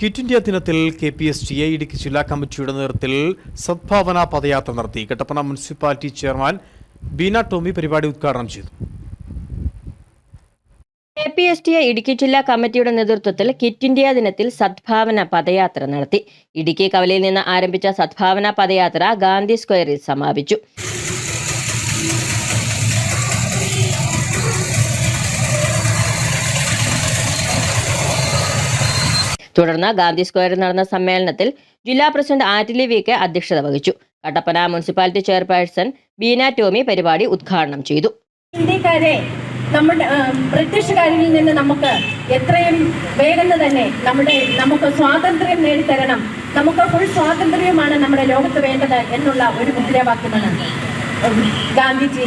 Quit India ദിനത്തിൽ K P S T I Idukki ജില്ലാ കമ്മിറ്റിയുടെ നേതൃത്വത്തിൽ സദ്ഭാവന പദയാത്ര നടത്തി. കട്ടപ്പന മുനിസിപ്പാലിറ്റി ചെയർമാൻ ബീന ടോമി പരിപാടി ഉദ്ഘാടനം ചെയ്തു. K P S T I Idukki ജില്ലാ കമ്മിറ്റിയുടെ നേതൃത്വത്തിൽ കിറ്റ് ഇന്ത്യ ദിനത്തിൽ സദ്ഭാവന പദയാത്ര നടത്തി. ഇടുക്കി കവലയിൽ നിന്ന് ആരംഭിച്ച സദ്ഭാവന പദയാത്ര ഗാന്ധി സ്ക്വയറിൽ സമാപിച്ചു. തുടർന്ന് ഗാന്ധി സ്ക്വയറിൽ നടന്ന സമ്മേളനത്തിൽ ജില്ലാ പ്രസിഡന്റ് ആറ്റിലി വി കെ അധ്യക്ഷത വഹിച്ചു. കട്ടപ്പന മുനിസിപ്പാലിറ്റി ചെയർപേഴ്സൺ ബീന ടോമി പരിപാടി ഉദ്ഘാടനം ചെയ്തു. ഇന്ത്യക്കാരെ നമ്മുടെ ബ്രിട്ടീഷുകാരിൽ നിന്ന് നമുക്ക് എത്രയും വേഗം തന്നെ നമ്മുടെ നമുക്ക് സ്വാതന്ത്ര്യം നേടിത്തരണം. നമുക്ക് ഫുൾ സ്വാതന്ത്ര്യമാണ് നമ്മുടെ ലോകത്ത് വേണ്ടത് എന്നുള്ള ഒരു മുദ്രാവാക്യമാണ് ഗാന്ധിജി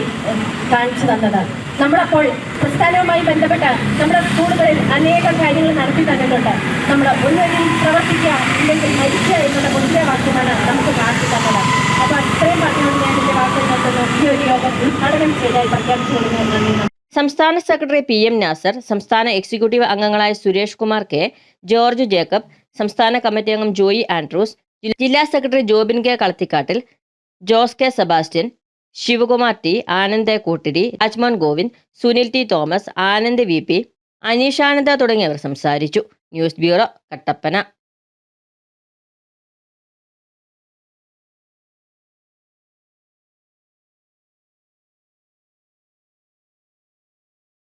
കാണിച്ചു തന്നത്. നമ്മളപ്പോൾ പ്രസ്ഥാനവുമായി ബന്ധപ്പെട്ട നമ്മുടെ സ്കൂളുകളിൽ അനേകം കാര്യങ്ങൾ നടത്തി തന്നിട്ടുണ്ട്. നമ്മൾ ഒന്നുകിൽ പ്രവർത്തിക്കുക ഇല്ലെങ്കിൽ മരിക്കുക എന്നുള്ള വാക്യമാണ് നമുക്ക് കാണിച്ചു തന്നത്. അപ്പോൾ അത്രയും പറഞ്ഞുകൊണ്ട് ഞാൻ എന്റെ വാക്കുകൾ നടത്തുന്നു ഈ ഒരു യോഗം ഉദ്ഘാടനം ചെയ്തായി പ്രഖ്യാപിച്ചു കൊടുക്കുന്നു നന്ദി. സംസ്ഥാന സെക്രട്ടറി പി എം നാസർ സംസ്ഥാന എക്സിക്യൂട്ടീവ് അംഗങ്ങളായ സുരേഷ് കുമാർ കെ ജോർജ് ജേക്കബ് സംസ്ഥാന കമ്മിറ്റി അംഗം ജോയി ആൻഡ്രൂസ് ജില്ലാ secretary Jobin K Kalathikattil Jose K Sebastian Sivakumar T Anand Koottiri Rajmohan Govind Sunil T Thomas Anand V P Aneeshananda തുടങ്ങിയവർ സംസാരിച്ചു. News bureau Kattappana.